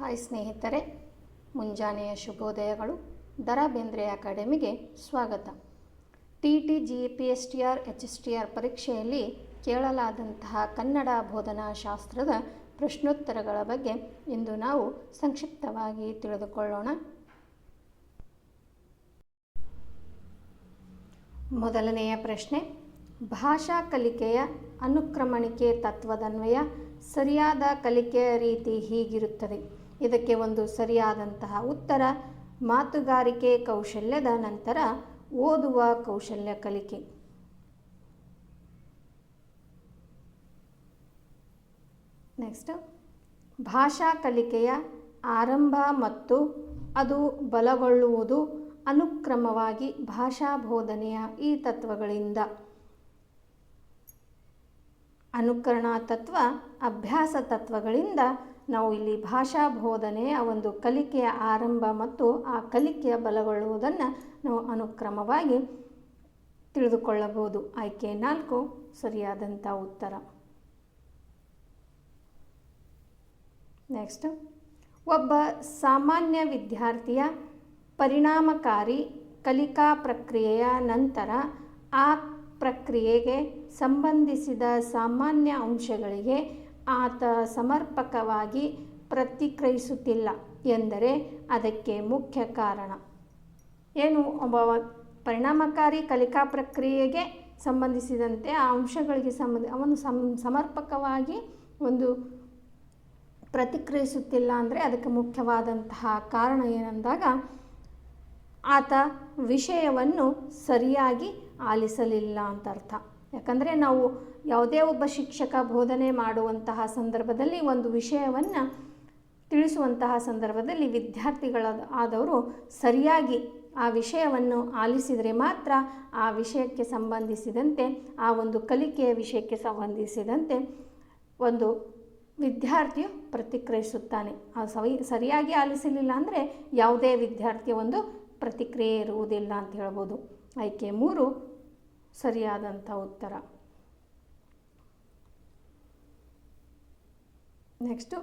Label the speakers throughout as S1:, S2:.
S1: Hi ಸ್ನೇಹಿತರೆ, ಮುಂಜಾನೆಯ ಶುಭೋದಯಗಳು. ದರ ಬೇಂದ್ರೆ ಅಕಾಡೆಮಿಗೆ ಸ್ವಾಗತ. T T G P S T R H S T R ಪರೀಕ್ಷೆಯಲ್ಲಿ ಕೇಳಲಾದಂತಹ ಕನ್ನಡ ಬೋಧನಾ ಶಾಸ್ತ್ರದ ಪ್ರಶ್ನೋತ್ತರಗಳ ಬಗ್ಗೆ ಇಂದು ನಾವು ಸಂಕ್ಷಿಪ್ತವಾಗಿ ತಿಳಿದುಕೊಳ್ಳೋಣ. ಮೊದಲನೆಯ ಪ್ರಶ್ನೆ, ಭಾಷಾ ಕಲಿಕೆಯ ಅನುಕ್ರಮಣಿಕೆ ತತ್ವದನ್ವಯ ಸರಿಯಾದ ಕಲಿಕೆಯ ರೀತಿ ಹೀಗಿರುತ್ತದೆ. ಇದಕ್ಕೆ ಒಂದು ಸರಿಯಾದಂತಹ ಉತ್ತರ, ಮಾತುಗಾರಿಕೆ ಕೌಶಲ್ಯದ ನಂತರ ಓದುವ ಕೌಶಲ್ಯ ಕಲಿಕೆ. ನೆಕ್ಸ್ಟ್ ಭಾಷಾ ಕಲಿಕೆಯ ಆರಂಭ ಮತ್ತು ಅದು ಬಲಗೊಳ್ಳುವುದು ಅನುಕ್ರಮವಾಗಿ ಭಾಷಾ ಬೋಧನೆಯ ಈ ತತ್ವಗಳಿಂದ. ಅನುಕರಣ ತತ್ವ ಅಭ್ಯಾಸ ತತ್ವಗಳಿಂದ ನಾವು ಇಲ್ಲಿ ಭಾಷಾ ಬೋಧನೆಯ ಒಂದು ಕಲಿಕೆಯ ಆರಂಭ ಮತ್ತು ಆ ಕಲಿಕೆಯ ಬಲಗೊಳ್ಳುವುದನ್ನು ನಾವು ಅನುಕ್ರಮವಾಗಿ ತಿಳಿದುಕೊಳ್ಳಬಹುದು. ಆಯ್ಕೆ ನಾಲ್ಕು ಸರಿಯಾದಂಥ ಉತ್ತರ. ನೆಕ್ಸ್ಟ್ ಒಬ್ಬ ಸಾಮಾನ್ಯ ವಿದ್ಯಾರ್ಥಿಯ ಪರಿಣಾಮಕಾರಿ ಕಲಿಕಾ ಪ್ರಕ್ರಿಯೆಯ ನಂತರ ಆ ಪ್ರಕ್ರಿಯೆಗೆ ಸಂಬಂಧಿಸಿದ ಸಾಮಾನ್ಯ ಅಂಶಗಳಿಗೆ ಆತ ಸಮರ್ಪಕವಾಗಿ ಪ್ರತಿಕ್ರಿಯಿಸುತ್ತಿಲ್ಲ ಎಂದರೆ ಅದಕ್ಕೆ ಮುಖ್ಯ ಕಾರಣ. ಏನು? ಒಬ್ಬ ಪರಿಣಾಮಕಾರಿ ಕಲಿಕಾ ಪ್ರಕ್ರಿಯೆಗೆ ಸಂಬಂಧಿಸಿದಂತೆ ಆ ಅಂಶಗಳಿಗೆ ಸಂಬಂಧ, ಅವನು ಸಮ್ ಸಮರ್ಪಕವಾಗಿ ಒಂದು ಪ್ರತಿಕ್ರಿಯಿಸುತ್ತಿಲ್ಲ ಅಂದರೆ ಅದಕ್ಕೆ ಮುಖ್ಯವಾದಂತಹ ಕಾರಣ ಏನಂದಾಗ ಆತ ವಿಷಯವನ್ನು ಸರಿಯಾಗಿ ಆಲಿಸಲಿಲ್ಲ ಅಂತ ಅರ್ಥ. ಯಾಕಂದರೆ ನಾವು ಯಾವುದೇ ಒಬ್ಬ ಶಿಕ್ಷಕ ಬೋಧನೆ ಮಾಡುವಂತಹ ಸಂದರ್ಭದಲ್ಲಿ ಒಂದು ವಿಷಯವನ್ನು ತಿಳಿಸುವಂತಹ ಸಂದರ್ಭದಲ್ಲಿ ವಿದ್ಯಾರ್ಥಿಗಳ ಆದವರು ಸರಿಯಾಗಿ ಆ ವಿಷಯವನ್ನು ಆಲಿಸಿದರೆ ಮಾತ್ರ ಆ ವಿಷಯಕ್ಕೆ ಸಂಬಂಧಿಸಿದಂತೆ, ಆ ಒಂದು ಕಲಿಕೆಯ ವಿಷಯಕ್ಕೆ ಸಂಬಂಧಿಸಿದಂತೆ ಒಂದು ವಿದ್ಯಾರ್ಥಿಯು ಪ್ರತಿಕ್ರಿಯಿಸುತ್ತಾನೆ. ಆ ಸರಿಯಾಗಿ ಆಲಿಸಲಿಲ್ಲ ಅಂದರೆ ಯಾವುದೇ ವಿದ್ಯಾರ್ಥಿಯ ಒಂದು ಪ್ರತಿಕ್ರಿಯೆ ಇರುವುದಿಲ್ಲ ಅಂತ ಹೇಳ್ಬೋದು. ಆಯ್ಕೆ ಮೂರು, ಸರಿಯಾದಂಥ ಉತ್ತರ. ನೆಕ್ಸ್ಟು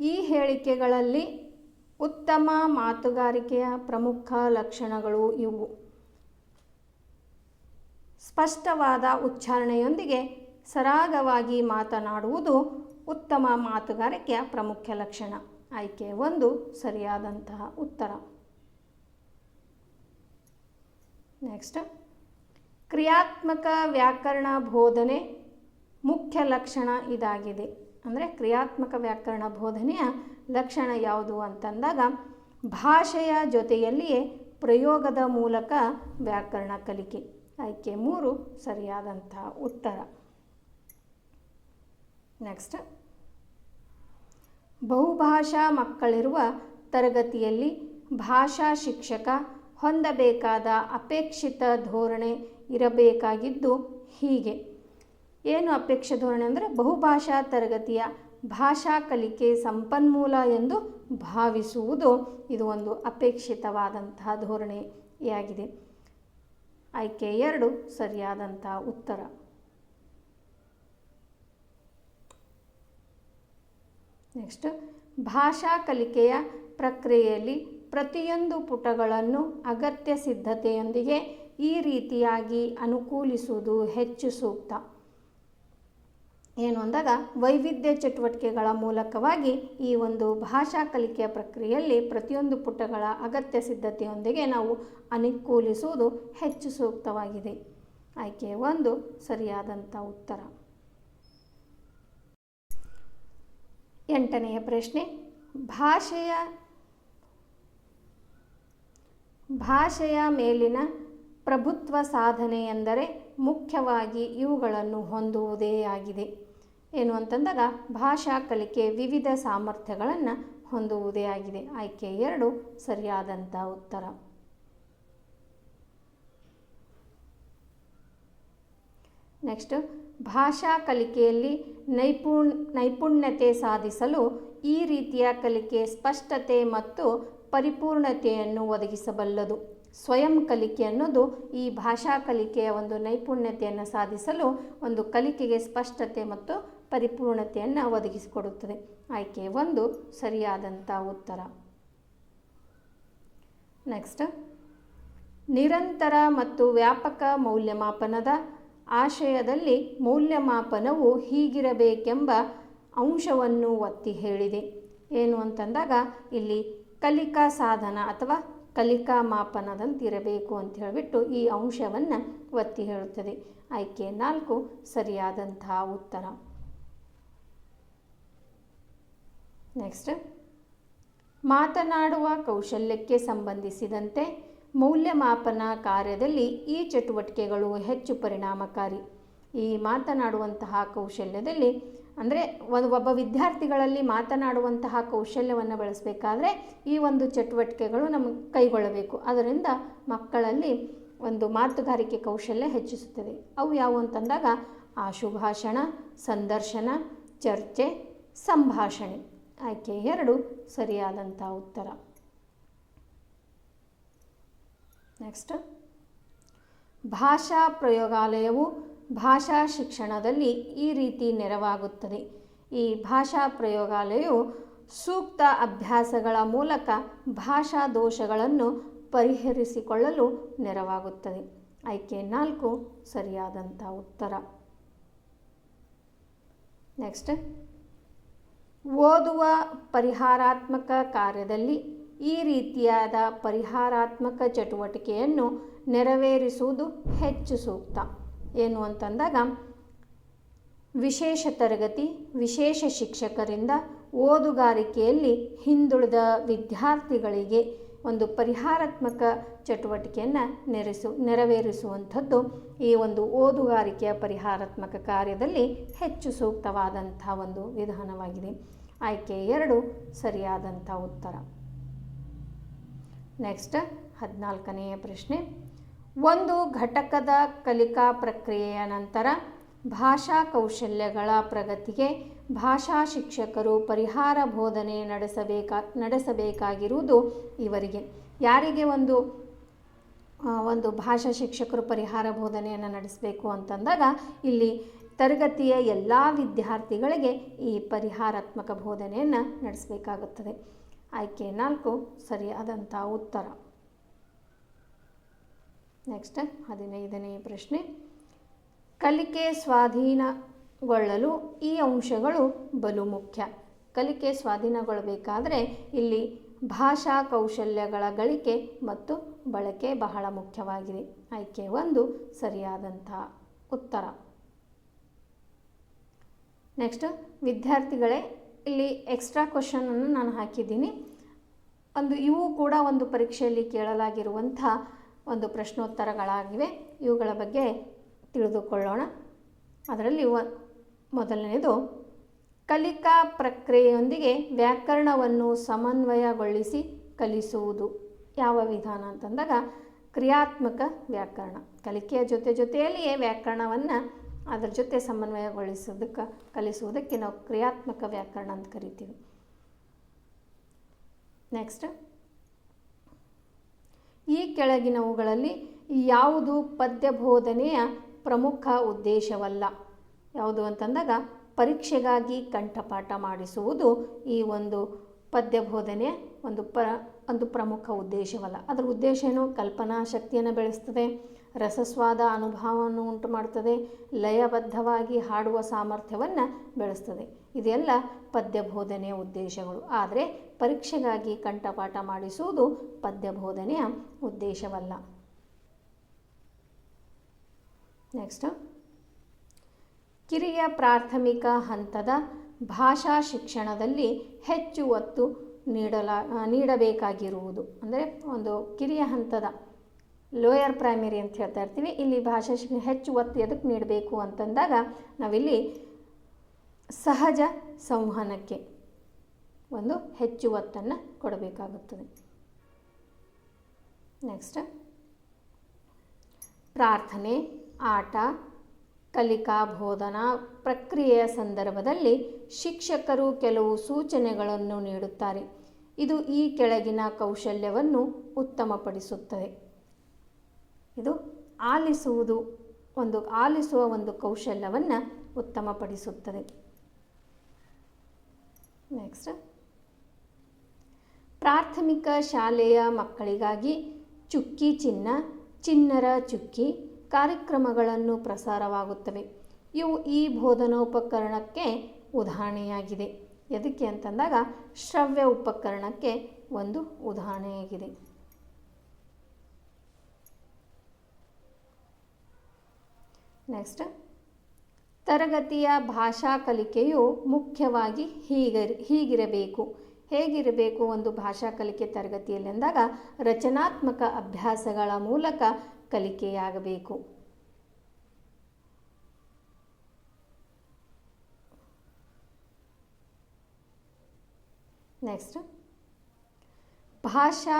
S1: ಈ ಹೇಳಿಕೆಗಳಲ್ಲಿ ಉತ್ತಮ ಮಾತುಗಾರಿಕೆಯ ಪ್ರಮುಖ ಲಕ್ಷಣಗಳು ಇವು. ಸ್ಪಷ್ಟವಾದ ಉಚ್ಚಾರಣೆಯೊಂದಿಗೆ ಸರಾಗವಾಗಿ ಮಾತನಾಡುವುದು ಉತ್ತಮ ಮಾತುಗಾರಿಕೆಯ ಪ್ರಮುಖ ಲಕ್ಷಣ. ಆಯ್ಕೆ ಒಂದು, ಸರಿಯಾದಂತಹ ಉತ್ತರ. ನೆಕ್ಸ್ಟ್ ಕ್ರಿಯಾತ್ಮಕ ವ್ಯಾಕರಣ ಬೋಧನೆ ಮುಖ್ಯ ಲಕ್ಷಣ ಇದಾಗಿದೆ. ಅಂದರೆ ಕ್ರಿಯಾತ್ಮಕ ವ್ಯಾಕರಣ ಬೋಧನೆಯ ಲಕ್ಷಣ ಯಾವುದು ಅಂತಂದಾಗ ಭಾಷೆಯ ಜೊತೆಯಲ್ಲಿಯೇ ಪ್ರಯೋಗದ ಮೂಲಕ ವ್ಯಾಕರಣ ಕಲಿಕೆ. ಆಯ್ಕೆ ಮೂರು ಸರಿಯಾದಂತಹ ಉತ್ತರ. ನೆಕ್ಸ್ಟ್ ಬಹುಭಾಷಾ ಮಕ್ಕಳಿರುವ ತರಗತಿಯಲ್ಲಿ ಭಾಷಾ ಶಿಕ್ಷಕ ಹೊಂದಬೇಕಾದ ಅಪೇಕ್ಷಿತ ಧೋರಣೆ ಇರಬೇಕಾಗಿದ್ದು ಹೀಗೆ. ಏನು ಅಪೇಕ್ಷೆ ಧೋರಣೆ ಅಂದರೆ ಬಹುಭಾಷಾ ತರಗತಿಯ ಭಾಷಾ ಕಲಿಕೆ ಸಂಪನ್ಮೂಲ ಎಂದು ಭಾವಿಸುವುದು ಇದು ಒಂದು ಅಪೇಕ್ಷಿತವಾದಂತಹ ಧೋರಣೆಯಾಗಿದೆ. ಆಯ್ಕೆ ಎರಡು ಸರಿಯಾದಂಥ ಉತ್ತರ. ನೆಕ್ಸ್ಟ್ ಭಾಷಾ ಕಲಿಕೆಯ ಪ್ರಕ್ರಿಯೆಯಲ್ಲಿ ಪ್ರತಿಯೊಂದು ಪುಟಗಳನ್ನು ಅಗತ್ಯ ಸಿದ್ಧತೆಯೊಂದಿಗೆ ಈ ರೀತಿಯಾಗಿ ಅನುಕೂಲಿಸುವುದು ಹೆಚ್ಚು ಸೂಕ್ತ. ಏನು ಅಂದಾಗ ವೈವಿಧ್ಯ ಚಟುವಟಿಕೆಗಳ ಮೂಲಕವಾಗಿ ಈ ಒಂದು ಭಾಷಾ ಕಲಿಕೆಯ ಪ್ರಕ್ರಿಯೆಯಲ್ಲಿ ಪ್ರತಿಯೊಂದು ಪುಟಗಳ ಅಗತ್ಯ ಸಿದ್ಧತೆಯೊಂದಿಗೆ ನಾವು ಅನುಕೂಲಿಸುವುದು ಹೆಚ್ಚು ಸೂಕ್ತವಾಗಿದೆ. ಆಯ್ಕೆ ಒಂದು ಸರಿಯಾದಂಥ ಉತ್ತರ. ಎಂಟನೆಯ ಪ್ರಶ್ನೆ, ಭಾಷೆಯ ಭಾಷೆಯ ಮೇಲಿನ ಪ್ರಭುತ್ವ ಸಾಧನೆ ಎಂದರೆ ಮುಖ್ಯವಾಗಿ ಇವುಗಳನ್ನು ಹೊಂದುವುದೇ ಆಗಿದೆ. ಏನು ಅಂತಂದಾಗ ಭಾಷಾ ಕಲಿಕೆ ವಿವಿಧ ಸಾಮರ್ಥ್ಯಗಳನ್ನು ಹೊಂದುವುದೇ ಆಗಿದೆ. ಆಯ್ಕೆ ಎರಡು ಸರಿಯಾದಂಥ ಉತ್ತರ. ನೆಕ್ಸ್ಟ್ ಭಾಷಾ ಕಲಿಕೆಯಲ್ಲಿ ನೈಪುಣ್, ನೈಪುಣ್ಯತೆ ಸಾಧಿಸಲು ಈ ರೀತಿಯ ಕಲಿಕೆ ಸ್ಪಷ್ಟತೆ ಮತ್ತು ಪರಿಪೂರ್ಣತೆಯನ್ನು ಒದಗಿಸಬಲ್ಲದು. ಸ್ವಯಂ ಕಲಿಕೆ ಅನ್ನೋದು ಈ ಭಾಷಾ ಕಲಿಕೆಯ ಒಂದು ನೈಪುಣ್ಯತೆಯನ್ನು ಸಾಧಿಸಲು ಒಂದು ಕಲಿಕೆಗೆ ಸ್ಪಷ್ಟತೆ ಮತ್ತು ಪರಿಪೂರ್ಣತೆಯನ್ನು ಒದಗಿಸಿಕೊಡುತ್ತದೆ. ಆಯ್ಕೆ ಒಂದು, ಸರಿಯಾದಂಥ ಉತ್ತರ. ನೆಕ್ಸ್ಟ್ ನಿರಂತರ ಮತ್ತು ವ್ಯಾಪಕ ಮೌಲ್ಯಮಾಪನದ ಆಶಯದಲ್ಲಿ ಮೌಲ್ಯಮಾಪನವು ಹೀಗಿರಬೇಕೆಂಬ ಅಂಶವನ್ನು ಒತ್ತಿ ಹೇಳಿದೆ. ಏನು ಅಂತಂದಾಗ, ಇಲ್ಲಿ ಕಲಿಕಾ ಸಾಧನ ಅಥವಾ ಕಲಿಕಾ ಮಾಪನದಂತಿರಬೇಕು ಅಂತ ಹೇಳಿಬಿಟ್ಟು ಈ ಅಂಶವನ್ನು ಒತ್ತಿ ಹೇಳುತ್ತದೆ. ಆಯ್ಕೆ ನಾಲ್ಕು ಸರಿಯಾದಂತಹ ಉತ್ತರ. ನೆಕ್ಸ್ಟ್ ಮಾತನಾಡುವ ಕೌಶಲ್ಯಕ್ಕೆ ಸಂಬಂಧಿಸಿದಂತೆ ಮೌಲ್ಯಮಾಪನ ಕಾರ್ಯದಲ್ಲಿ ಈ ಚಟುವಟಿಕೆಗಳು ಹೆಚ್ಚು ಪರಿಣಾಮಕಾರಿ. ಈ ಮಾತನಾಡುವಂತಹ ಕೌಶಲ್ಯದಲ್ಲಿ, ಅಂದರೆ ಒಂದು ಒಬ್ಬ ವಿದ್ಯಾರ್ಥಿಗಳಲ್ಲಿ ಮಾತನಾಡುವಂತಹ ಕೌಶಲ್ಯವನ್ನು ಬೆಳೆಸಬೇಕಾದ್ರೆ ಈ ಒಂದು ಚಟುವಟಿಕೆಗಳು ನಮಗೆ ಕೈಗೊಳ್ಳಬೇಕು. ಅದರಿಂದ ಮಕ್ಕಳಲ್ಲಿ ಒಂದು ಮಾತುಗಾರಿಕೆ ಕೌಶಲ್ಯ ಹೆಚ್ಚಿಸುತ್ತದೆ. ಅವು ಯಾವುವು ಅಂತಂದಾಗ, ಆಶುಭಾಷಣ, ಸಂದರ್ಶನ, ಚರ್ಚೆ, ಸಂಭಾಷಣೆ. ಆಯ್ಕೆ ಎರಡು ಸರಿಯಾದಂಥ ಉತ್ತರ. ನೆಕ್ಸ್ಟ್ ಭಾಷಾ ಪ್ರಯೋಗಾಲಯವು ಭಾಷಾ ಶಿಕ್ಷಣದಲ್ಲಿ ಈ ರೀತಿ ನೆರವಾಗುತ್ತದೆ. ಈ ಭಾಷಾ ಪ್ರಯೋಗಾಲಯವು ಸೂಕ್ತ ಅಭ್ಯಾಸಗಳ ಮೂಲಕ ಭಾಷಾ ದೋಷಗಳನ್ನು ಪರಿಹರಿಸಿಕೊಳ್ಳಲು ನೆರವಾಗುತ್ತದೆ. ಆಯ್ಕೆ ನಾಲ್ಕು ಸರಿಯಾದಂಥ ಉತ್ತರ. ನೆಕ್ಸ್ಟ್ ಓದುವ ಪರಿಹಾರಾತ್ಮಕ ಕಾರ್ಯದಲ್ಲಿ ಈ ರೀತಿಯಾದ ಪರಿಹಾರಾತ್ಮಕ ಚಟುವಟಿಕೆಯನ್ನು ನೆರವೇರಿಸುವುದು ಹೆಚ್ಚು ಸೂಕ್ತ. ಏನು ಅಂತಂದಾಗ, ವಿಶೇಷ ತರಗತಿ, ವಿಶೇಷ ಶಿಕ್ಷಕರಿಂದ ಓದುಗಾರಿಕೆಯಲ್ಲಿ ಹಿಂದುಳಿದ ವಿದ್ಯಾರ್ಥಿಗಳಿಗೆ ಒಂದು ಪರಿಹಾರಾತ್ಮಕ ಚಟುವಟಿಕೆಯನ್ನು ನೆರೆಸು, ನೆರವೇರಿಸುವಂಥದ್ದು ಈ ಒಂದು ಓದುಗಾರಿಕೆಯ ಪರಿಹಾರಾತ್ಮಕ ಕಾರ್ಯದಲ್ಲಿ ಹೆಚ್ಚು ಸೂಕ್ತವಾದಂಥ ಒಂದು ವಿಧಾನವಾಗಿದೆ. ಆಯ್ಕೆ ಎರಡು, ಸರಿಯಾದಂಥ ಉತ್ತರ. ನೆಕ್ಸ್ಟ್ ಹದಿನಾಲ್ಕನೆಯ ಪ್ರಶ್ನೆ. ಒಂದು ಘಟಕದ ಕಲಿಕಾ ಪ್ರಕ್ರಿಯೆಯ ನಂತರ ಭಾಷಾ ಕೌಶಲ್ಯಗಳ ಪ್ರಗತಿಗೆ ಭಾಷಾ ಶಿಕ್ಷಕರು ಪರಿಹಾರ ಬೋಧನೆ ನಡೆಸಬೇಕಾ, ನಡೆಸಬೇಕಾಗಿರುವುದು ಇವರಿಗೆ. ಯಾರಿಗೆ ಒಂದು ಒಂದು ಭಾಷಾ ಶಿಕ್ಷಕರು ಪರಿಹಾರ ಬೋಧನೆಯನ್ನು ನಡೆಸಬೇಕು ಅಂತಂದಾಗ ಇಲ್ಲಿ ತರಗತಿಯ ಎಲ್ಲ ವಿದ್ಯಾರ್ಥಿಗಳಿಗೆ ಈ ಪರಿಹಾರಾತ್ಮಕ ಬೋಧನೆಯನ್ನು ನಡೆಸಬೇಕಾಗುತ್ತದೆ. ಆಯ್ಕೆ ನಾಲ್ಕು, ಸರಿಯಾದಂಥ ಉತ್ತರ. ನೆಕ್ಸ್ಟ್ ಹದಿನೈದನೇ ಪ್ರಶ್ನೆ. ಕಲಿಕೆ ಸ್ವಾಧೀನಗೊಳ್ಳಲು ಈ ಅಂಶಗಳು ಬಲು ಮುಖ್ಯ. ಕಲಿಕೆ ಸ್ವಾಧೀನಗೊಳ್ಳಬೇಕಾದ್ರೆ ಇಲ್ಲಿ ಭಾಷಾ ಕೌಶಲ್ಯಗಳ ಗಳಿಕೆ ಮತ್ತು ಬಳಕೆ ಬಹಳ ಮುಖ್ಯವಾಗಿದೆ. ಆಯ್ಕೆ ಒಂದು ಸರಿಯಾದಂಥ ಉತ್ತರ. ನೆಕ್ಸ್ಟ್ ವಿದ್ಯಾರ್ಥಿಗಳೇ, ಇಲ್ಲಿ ಎಕ್ಸ್ಟ್ರಾ ಕ್ವಶನನ್ನು ನಾನು ಹಾಕಿದ್ದೀನಿ. ಒಂದು, ಇವು ಕೂಡ ಒಂದು ಪರೀಕ್ಷೆಯಲ್ಲಿ ಕೇಳಲಾಗಿರುವಂಥ ಒಂದು ಪ್ರಶ್ನೋತ್ತರಗಳಾಗಿವೆ. ಇವುಗಳ ಬಗ್ಗೆ ತಿಳಿದುಕೊಳ್ಳೋಣ. ಅದರಲ್ಲಿ ವ ಮೊದಲನೇದು ಕಲಿಕಾ ಪ್ರಕ್ರಿಯೆಯೊಂದಿಗೆ ವ್ಯಾಕರಣವನ್ನು ಸಮನ್ವಯಗೊಳಿಸಿ ಕಲಿಸುವುದು. ಯಾವ ವಿಧಾನ ಅಂತಂದಾಗ, ಕ್ರಿಯಾತ್ಮಕ ವ್ಯಾಕರಣ. ಕಲಿಕೆಯ ಜೊತೆ ಜೊತೆಯಲ್ಲಿಯೇ ವ್ಯಾಕರಣವನ್ನು ಅದರ ಜೊತೆ ಸಮನ್ವಯಗೊಳಿಸೋದಕ್ಕೆ, ಕಲಿಸುವುದಕ್ಕೆ ನಾವು ಕ್ರಿಯಾತ್ಮಕ ವ್ಯಾಕರಣ ಅಂತ ಕರಿತೀವಿ. ನೆಕ್ಸ್ಟ್ ಈ ಕೆಳಗಿನವುಗಳಲ್ಲಿ ಯಾವುದು ಪದ್ಯ ಬೋಧನೆಯ ಪ್ರಮುಖ ಉದ್ದೇಶವಲ್ಲ? ಯಾವುದು ಅಂತಂದಾಗ ಪರೀಕ್ಷೆಗಾಗಿ ಕಂಠಪಾಠ ಮಾಡಿಸುವುದು ಈ ಒಂದು ಪದ್ಯ ಬೋಧನೆಯ ಒಂದು ಪ ಒಂದು ಪ್ರಮುಖ ಉದ್ದೇಶವಲ್ಲ. ಅದರ ಉದ್ದೇಶ ಏನು? ಕಲ್ಪನಾ ಶಕ್ತಿಯನ್ನು ಬೆಳೆಸ್ತದೆ, ರಸಸ್ವಾದ ಅನುಭವವನ್ನು ಉಂಟು ಮಾಡ್ತದೆ ಲಯಬದ್ಧವಾಗಿ ಹಾಡುವ ಸಾಮರ್ಥ್ಯವನ್ನು ಬೆಳೆಸ್ತದೆ. ಇದೆಲ್ಲ ಪದ್ಯ ಬೋಧನೆಯ ಉದ್ದೇಶಗಳು. ಆದರೆ ಪರೀಕ್ಷೆಗಾಗಿ ಕಂಠಪಾಠ ಮಾಡಿಸುವುದು ಪದ್ಯ ಬೋಧನೆಯ ಉದ್ದೇಶವಲ್ಲ. ನೆಕ್ಸ್ಟ್ ಕಿರಿಯ ಪ್ರಾಥಮಿಕ ಹಂತದ ಭಾಷಾ ಶಿಕ್ಷಣದಲ್ಲಿ ಹೆಚ್ಚು ಒತ್ತು ನೀಡಲ ನೀಡಬೇಕಾಗಿರುವುದು. ಅಂದರೆ ಒಂದು ಕಿರಿಯ ಹಂತದ ಲೋಯರ್ ಪ್ರೈಮರಿ ಅಂತ ಹೇಳ್ತಾ ಇರ್ತೀವಿ. ಇಲ್ಲಿ ಭಾಷಾ ಶಿಕ್ಷಣ ಹೆಚ್ಚು ಒತ್ತು ಎದಕ್ಕೆ ನೀಡಬೇಕು ಅಂತಂದಾಗ ನಾವಿಲ್ಲಿ ಸಹಜ ಸಂವಹನಕ್ಕೆ ಒಂದು ಹೆಚ್ಚು ಒತ್ತನ್ನು ಕೊಡಬೇಕಾಗುತ್ತದೆ. ನೆಕ್ಸ್ಟ್ ಪ್ರಾರ್ಥನೆ, ಆಟ ಕಲಿಕಾ ಬೋಧನಾ ಪ್ರಕ್ರಿಯೆಯ ಸಂದರ್ಭದಲ್ಲಿ ಶಿಕ್ಷಕರು ಕೆಲವು ಸೂಚನೆಗಳನ್ನು ನೀಡುತ್ತಾರೆ. ಇದು ಈ ಕೆಳಗಿನ ಕೌಶಲ್ಯವನ್ನು ಉತ್ತಮಪಡಿಸುತ್ತದೆ. ಇದು ಆಲಿಸುವುದು ಒಂದು, ಆಲಿಸುವ ಒಂದು ಕೌಶಲ್ಯವನ್ನು ಉತ್ತಮಪಡಿಸುತ್ತದೆ. ನೆಕ್ಸ್ಟ್ ಪ್ರಾಥಮಿಕ ಶಾಲೆಯ ಮಕ್ಕಳಿಗಾಗಿ ಚುಕ್ಕಿ ಚಿನ್ನ, ಚಿನ್ನರ ಚುಕ್ಕಿ ಕಾರ್ಯಕ್ರಮಗಳನ್ನು ಪ್ರಸಾರವಾಗುತ್ತವೆ. ಇವು ಈ ಬೋಧನೋಪಕರಣಕ್ಕೆ ಉದಾಹರಣೆಯಾಗಿದೆ. ಎದಕ್ಕೆ ಅಂತಂದಾಗ ಶ್ರವ್ಯ ಉಪಕರಣಕ್ಕೆ ಒಂದು ಉದಾಹರಣೆಯಾಗಿದೆ. ನೆಕ್ಸ್ಟ್, ತರಗತಿಯ ಭಾಷಾ ಕಲಿಕೆಯು ಮುಖ್ಯವಾಗಿ ಹೀಗ ಹೀಗಿರಬೇಕು. ಹೇಗಿರಬೇಕು ಒಂದು ಭಾಷಾ ಕಲಿಕೆ ತರಗತಿಯಲ್ಲಿ ಅಂದಾಗ ರಚನಾತ್ಮಕ ಅಭ್ಯಾಸಗಳ ಮೂಲಕ ಕಲಿಕೆಯಾಗಬೇಕು. ನೆಕ್ಸ್ಟ್ ಭಾಷಾ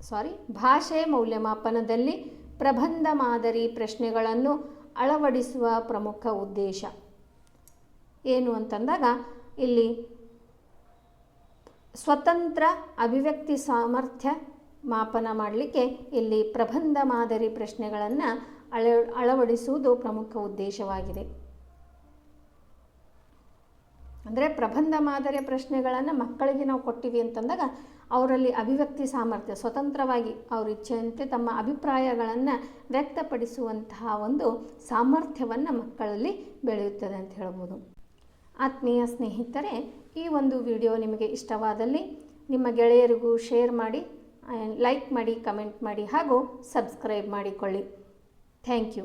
S1: ಸಾರಿ ಭಾಷೆ ಮೌಲ್ಯಮಾಪನದಲ್ಲಿ ಪ್ರಬಂಧ ಮಾದರಿ ಪ್ರಶ್ನೆಗಳನ್ನು ಅಳವಡಿಸುವ ಪ್ರಮುಖ ಉದ್ದೇಶ. ಏನು ಅಂತಂದಾಗ, ಇಲ್ಲಿ ಸ್ವತಂತ್ರ ಅಭಿವ್ಯಕ್ತಿ ಸಾಮರ್ಥ್ಯ ಮಾಪನ ಮಾಡಲಿಕ್ಕೆ ಇಲ್ಲಿ ಪ್ರಬಂಧ ಮಾದರಿ ಪ್ರಶ್ನೆಗಳನ್ನು ಅಳ, ಅಳವಡಿಸುವುದು ಪ್ರಮುಖ ಉದ್ದೇಶವಾಗಿದೆ. ಅಂದರೆ ಪ್ರಬಂಧ ಮಾದರಿಯ ಪ್ರಶ್ನೆಗಳನ್ನು ಮಕ್ಕಳಿಗೆ ನಾವು ಕೊಟ್ಟಿವಿ ಅಂತಂದಾಗ ಅವರಲ್ಲಿ ಅಭಿವ್ಯಕ್ತಿ ಸಾಮರ್ಥ್ಯ, ಸ್ವತಂತ್ರವಾಗಿ ಅವರ ಇಚ್ಛೆಯಂತೆ ತಮ್ಮ ಅಭಿಪ್ರಾಯಗಳನ್ನು ವ್ಯಕ್ತಪಡಿಸುವಂತಹ ಒಂದು ಸಾಮರ್ಥ್ಯವನ್ನು ಮಕ್ಕಳಲ್ಲಿ ಬೆಳೆಯುತ್ತದೆ ಅಂತ ಹೇಳ್ಬೋದು. ಆತ್ಮೀಯ ಸ್ನೇಹಿತರೆ ಈ ಒಂದು ವಿಡಿಯೋ ನಿಮಗೆ ಇಷ್ಟವಾದಲ್ಲಿ ನಿಮ್ಮ ಗೆಳೆಯರಿಗೂ ಶೇರ್ ಮಾಡಿ ಲೈಕ್ ಮಾಡಿ ಕಮೆಂಟ್ ಮಾಡಿ ಹಾಗೂ ಸಬ್ಸ್ಕ್ರೈಬ್ ಮಾಡಿಕೊಳ್ಳಿ. Thank you